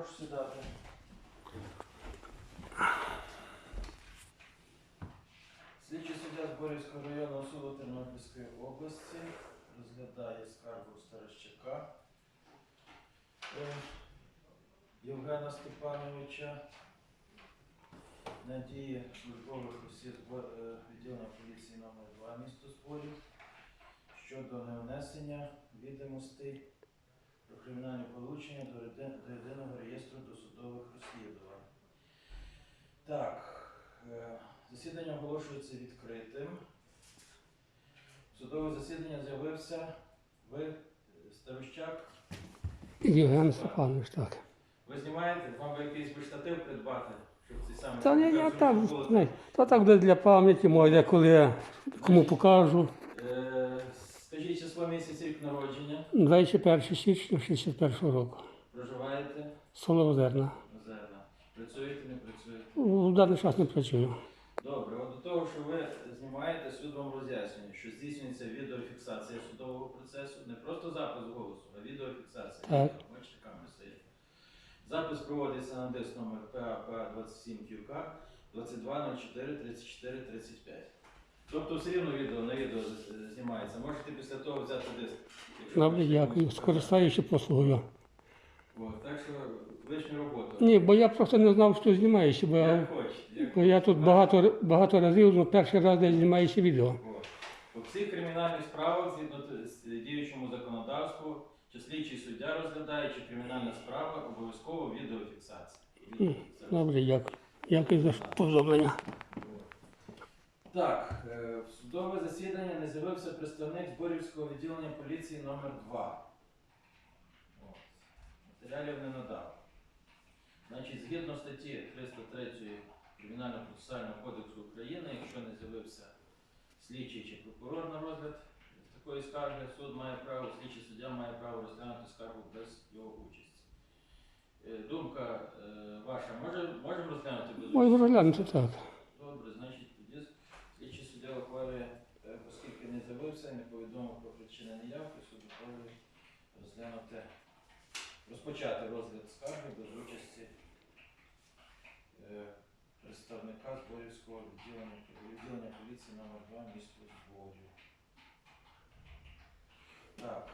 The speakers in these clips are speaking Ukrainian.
Прошу сідати. Слідчий суддя Зборівського районного суду Тернопільської області розглядає скаргу Старощака е, Євгена Степановича на дії службових осіб е, відділення поліції номер 2 місто Зборів щодо невнесення відомостей про кримінальне получення до єдиного реєстру досудових розслідувань. Так, е, засідання оголошується відкритим. Судове засідання з'явився ви, е, Старощак. Євген Степанович, так. Ви знімаєте? Вам би якийсь би штатив придбати, щоб цей самий Та ні, я там, знаєш, то так буде для пам'яті моєї, коли я кому покажу. Місяць рік народження. 21 січня 61 року. Проживаєте? Село Озерна. Озерна. Працюєте, не працюєте? В даний час не працюю. Добре, от до того, що ви знімаєте, суд вам роз'яснює, що здійснюється відеофіксація судового процесу, не просто запис голосу, а відеофіксація. Так. Бачите, камера стоїть. Запис проводиться на диск номер ПАП 27 QK 2204 34 35. Тобто все рівно відео на відео знімається. Можете після того взяти диск. якщо Добре, хочете дякую. Скористаюся послугою. От, так що лишню роботу. Ні, бо я просто не знав, що знімаєшся, бо, Як я- як бо я тут багато, багато разів, ну перший раз десь знімаюся відео. От. У всіх кримінальних справах, згідно т- з діючому законодавству, чи слідчий суддя розглядає, чи кримінальна справа, обов'язково відеофіксація. Відеофіксація. Добре, дякую. Дякую за повідомлення. От. Так, е, в судове засідання не з'явився представник Зборівського відділення поліції номер 2 От. Матеріалів не надав. Значить, згідно статті 303 Кримінального процесуального кодексу України, якщо не з'явився слідчий чи прокурор на розгляд такої скарги, суд має право, слідчий суддя має право розглянути скаргу без його участі. Е, Думка е, ваша, можемо розглянути без участі? розглянути так. Добре, значить суддя ухвалює, е, оскільки не з'явився не повідомив про причини неявки, суд ухвалює розглянути, розпочати розгляд скарги без участі е, представника Зборівського відділення, відділення поліції номер 2 міста Зборів. Так.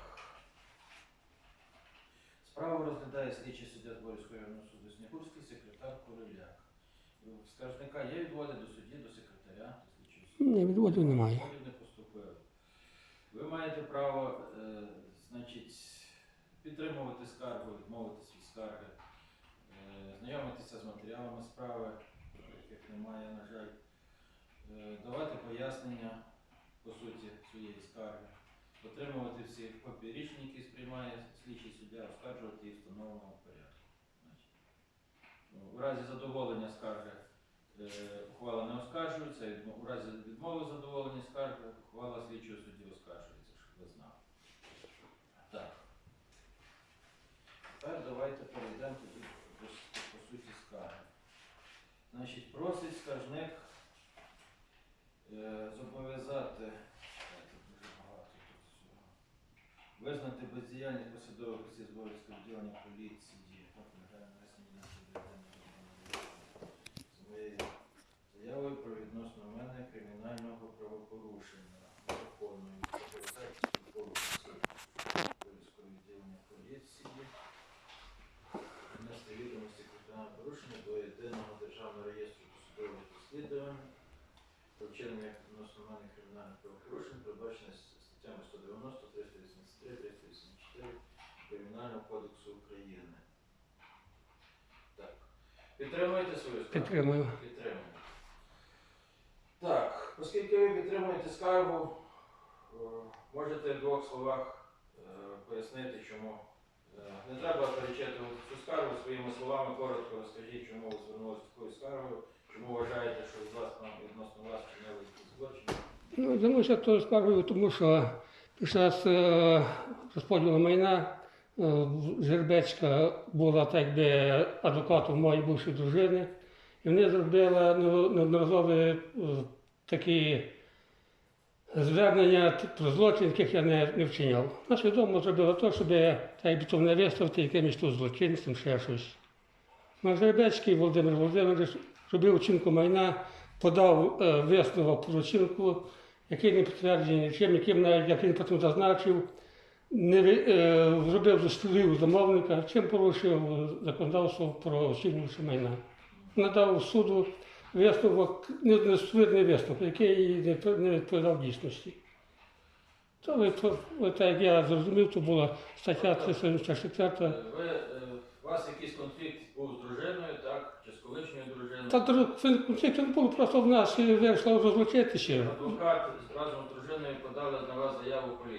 Справу розглядає слідчий суддя Зборівського районного суду Снігурський, секретар Короляк. Скаржника є відводи до судді, до секретаря? Ні, відводів немає. Ви маєте право, е, значить, підтримувати скаргу, відмовитись від скарги, е, знайомитися з матеріалами справи, яких немає, на жаль, е, давати пояснення по суті своєї скарги, отримувати всі копії рішень, які сприймає слідчий суддя, оскаржувати їх в порядку. Значить, ну, у разі задоволення скарги ухвала не оскаржується, у разі відмови задоволення скарги ухвала слідчого судді оскаржується, щоб ви знали. Так. Тепер давайте перейдемо тоді по, суті скарги. Значить, просить скаржник е, зобов'язати, визнати бездіяльність посадових осіб Зборівського відділення поліції, моєю заявою про відносно мене кримінального правопорушення. Виконую організацію службових відділення поліції. Внести відомості кримінального порушення до єдиного державного реєстру досудових розслідувань. Про вчинення відносно мене кримінальних правопорушень передбачено статтями 190, 383, 384 Кримінального кодексу України. Підтримуєте свою скаргу? Підтримую. Підтримую. Так, оскільки ви підтримуєте скаргу, е, можете в двох словах е, пояснити, чому. Е, Не треба перечитувати цю скаргу своїми словами, коротко розкажіть, чому ви звернулися такою скаргою, чому вважаєте, що від вас нам відносно вас чинили злочини. Ну, займуся тою скаргою, тому що під час розподілу майна Жербецька була так би адвокатом моєї бувшої дружини, і вони зробили неодноразові е, такі звернення про злочин, яких я не, не вчиняв. Наш відомо зробили те, щоб так би то не виставити якимось тут злочинцем, ще щось. Мажеребецький Володимир Володимирович робив оцінку майна, подав е, висновок про оцінку, який не підтверджений нічим, яким навіть, як він потім зазначив, не е, зробив застолів замовника, чим порушив законодавство про оцінювачі майна. Надав суду висновок, не- нествердний висновок, який не відповідав дійсності. То, ви так як я зрозумів, то була стаття 364 Е, е, у вас якийсь конфлікт був з дружиною, так? Чи з колишньою дружиною? Та конфлікту не було, просто в нас вийшло розлучитися. Адвокат разом з дружиною подали на вас заяву? Е,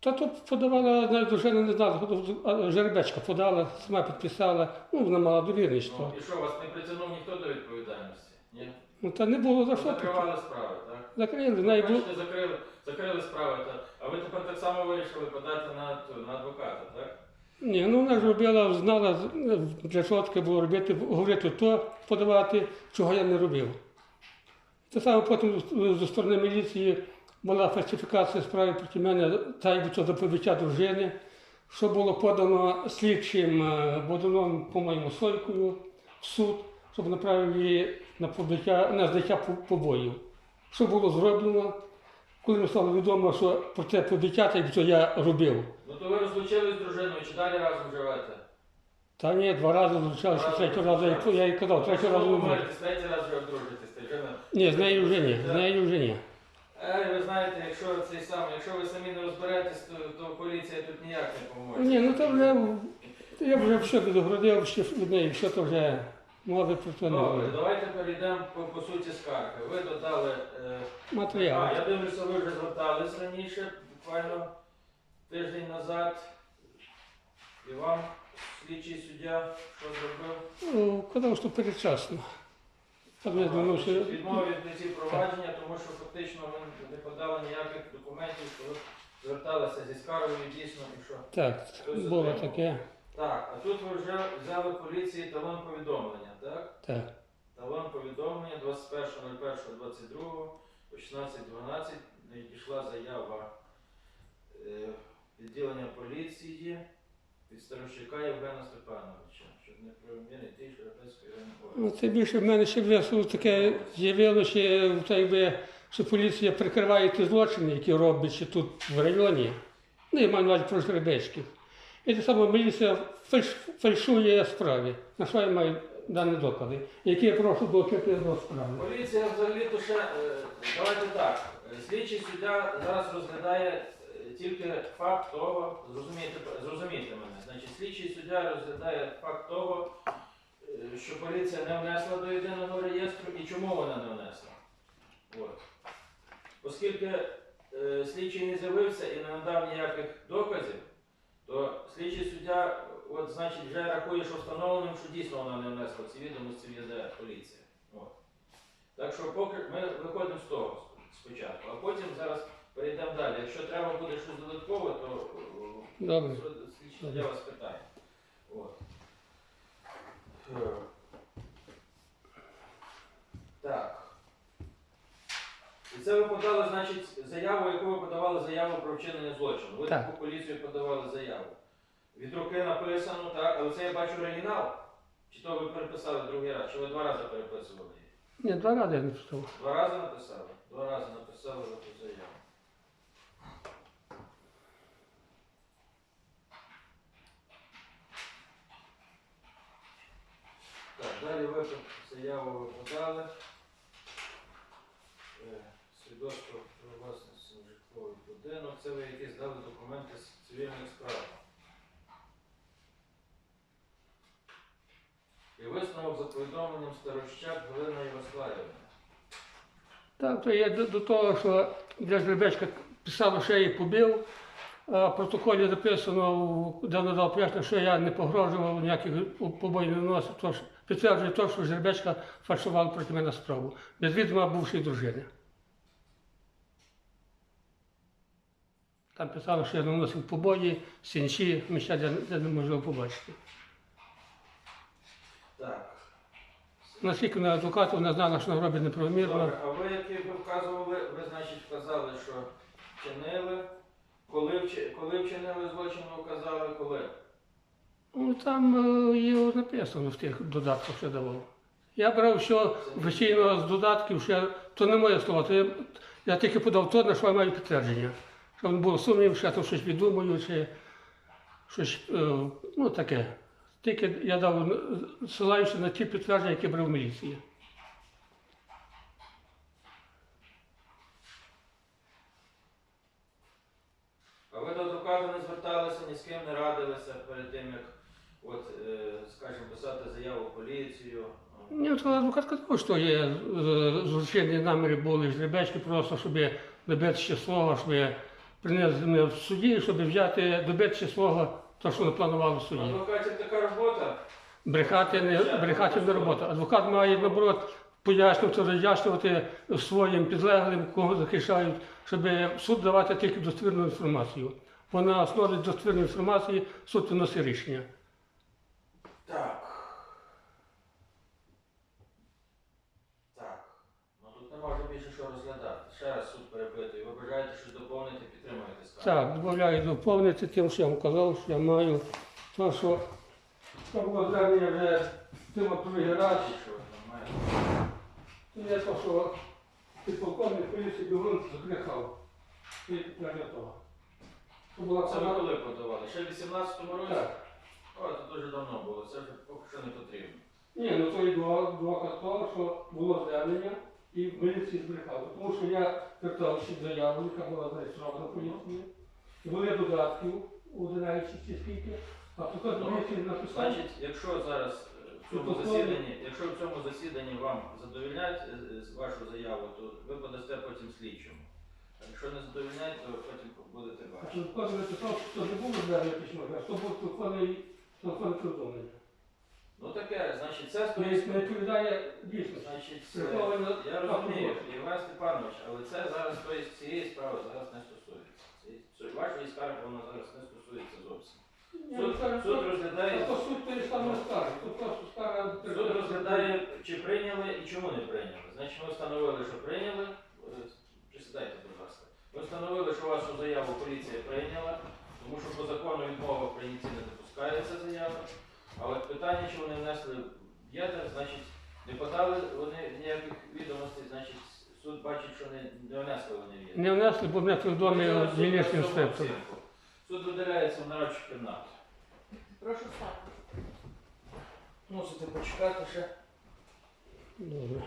Та тут подавала, навіть дружина не знала, жеребечка подала, сама підписала, ну вона мала довірність. Ну, і що, вас не притягнув ніхто до відповідальності? Ні? Ну та не було за що. закривали справи, так? Закрили, навіть було. Бачите, закрили, закрили справи, та, а ви тепер так само вирішили подати на, на адвоката, так? Ні, ну вона ж робила, знала, для чого таке було робити, говорити то, подавати, чого я не робив. Те саме потім зі сторони міліції була фальсифікація справи проти мене, та й заповіття дружини, що було подано слідчим е, Бодуном, по-моєму, Сойкою в суд, щоб направив її на побиття, на здаття по- побоїв. Що було зроблено, коли мені стало відомо, що про це побиття, та й що я робив. Ну то ви розлучились з дружиною, чи далі разом живете? Та ні, два рази зустрічалися, третього разу, я, їй казав, третього разу не третій раз вже одружитесь, ти Ні, з нею вже ні, з нею вже ні. Е, ви знаєте, якщо цей сам, якщо ви самі не розберетесь, то, то поліція тут ніяк не поможе. Ні, ну то вже, я вже все відгородив, ще неї, все то вже мови про це не Добре, давайте перейдемо по, по суті скарги. Ви додали. Е, а, Матеріал. я дивлюся, ви вже звертались раніше, буквально тиждень назад. І вам слідчий суддя що зробив? Ну, Казав, що передчасно. Так я звернувся. Відмовив від провадження, тому що фактично ви не подали ніяких документів, що зверталися зі скаргою дійсно і що. Так, було таке. Так, а тут ви вже взяли поліції талон повідомлення, так? Так. Талон повідомлення 21.01.22 о 16.12 надійшла заява е, відділення поліції від Старощака Євгена Степановича, що неправомірний тій Шерепецької Ну, районної це більше в мене ще весело таке з'явилося, так якби, що поліція прикриває ті злочини, які робить ще тут в районі. Ну, я маю на увазі про Жеребецьких. І те саме міліція фальш, фальшує справи. На що я маю дані докази, які я прошу долучити до справи. Поліція взагалі то ще, е, давайте так, е, слідчий суддя зараз розглядає е, тільки факт того, зрозумійте, зрозумійте мене, значить слідчий суддя розглядає факт того, е, що поліція не внесла до єдиного реєстру і чому вона не внесла. От. Оскільки е, слідчий не з'явився і не надав ніяких доказів, то слідчий суддя, от, значить, вже рахує, що встановленим, що дійсно вона не внесла ці відомості в ЄДР поліція. От. Так що поки ми виходимо з того спочатку, а потім зараз перейдемо далі. Якщо треба буде щось додаткове, то е, Добре. слідчий суддя вас питає. От. Е. Так. І це ви подали, значить, заяву, яку ви подавали заяву про вчинення злочину. Ви Так. таку поліцію подавали заяву. Від руки написано, так, але це я бачу оригінал. Чи то ви переписали другий раз, чи ви два рази переписували її? Ні, два рази я не. Два рази написали? Два рази написали ви ту заяву. Так, далі ви заяву ви подали. Е, Свідоцтво про власність житловий будинок. Це ви якісь дали документи з цивільних справ. І висновок за повідомленням Старощак Галина Ярославівна. Так, то я до, того, що для Жеребечка писало, що я її побив. А в протоколі записано, де надав пояснення, що я не погрожував ніяких побоїв не наносив, тож підтверджує те, що Жеребечка фальшувала проти мене справу. Без відома бувшої дружини. Там писало, що я наносив побої, сінчі, місця, де, де неможливо побачити. Так. Наскільки вона адвокат, вона знала, що вона робить неправомірно. Добре, а ви, які ви вказували, ви, значить, вказали, що вчинили. Коли, вчи- коли вчинили злочин, ви вказали, коли? Ну, там е, є написано в тих додатках, що давав. Я брав все офіційно з додатків, що я, то не моє слово, то я, я тільки подав то, на що я маю підтвердження. Щоб не було сумнів, що я там щось віддумую, чи щось, е, ну таке. Тільки я дав, е, на ті підтвердження, які брав в міліції. А ви до адвоката не зверталися, ні з ким не радилися перед тим, як, от, е, скажімо, писати заяву в поліцію. Ні, от адвокат казав, що є е, злочинні наміри були жребечки, просто щоб добитися свого, щоб принести мене в суді, щоб взяти, добитися свого, то, що не планували в суді. Адвокатів така робота. Брехати не брехати не робота. Адвокат має наоборот пояснювати, роз'яснювати своїм підлеглим, кого захищають, щоб суд давати тільки достовірну інформацію. Бо на основі достовірної інформації суд виносить рішення. Так. Так. Ну тут не може більше що розглядати. Ще раз суд перепитую. Ви бажаєте щось доповнити, підтримуєте скаргу? Так, додаю доповнити тим, що я вам казав, що я маю то, що було звернення вже тим от другий раз. Що там маєте? Це є то, що підполковник поліції Бігун збрехав. І для того. Була Це ви коли подавали? Ще в 18-му році? Так. Це дуже давно було. Це вже поки що не потрібно. Ні, ну то і доказ того, що було звернення і в міліції збрехали. Тому що я звертав ще заяву, яка була зареєстрована поліції. Були додатки у 11 чи скільки, а тут Ну, міліції написав. Значить, якщо зараз е, в цьому Протокол. засіданні, якщо в цьому засіданні вам задовільнять е, е, вашу заяву, то ви подасте потім слідчому. А якщо не задовільняють, то потім будете А бачити. телефон написав, що не було звернення письмо, а що був телефонний телефонне повідомлення. Ну таке, значить, це Тобто не відповідає дійсно. Значить, це- Приховано я розумію, Іван Степанович, але це зараз тобто, цієї справи зараз не стосується. Ці- ці- Вашої скарги вона зараз не стосується зовсім. Суд, суд розглядає, суті, те ж саме скарги. Тут просто скарга... суд розглядає, чи прийняли і чому не прийняли. Значить, ми встановили, що прийняли. Е, Присідайте, будь ласка. Ми встановили, що вашу заяву поліція прийняла, тому що по закону відмова в прийнятті не допускається заява. Але питання, чи вони внесли в єдер, значить, не подали вони ніяких відомостей, значить, суд бачить, що не, не внесли вони в єдер. Не внесли, бо мене повідомив Суд дільничний інспектор. Суд видаляється в нарадчу кімнату. Прошу стати. Мусите почекати ще. Добре.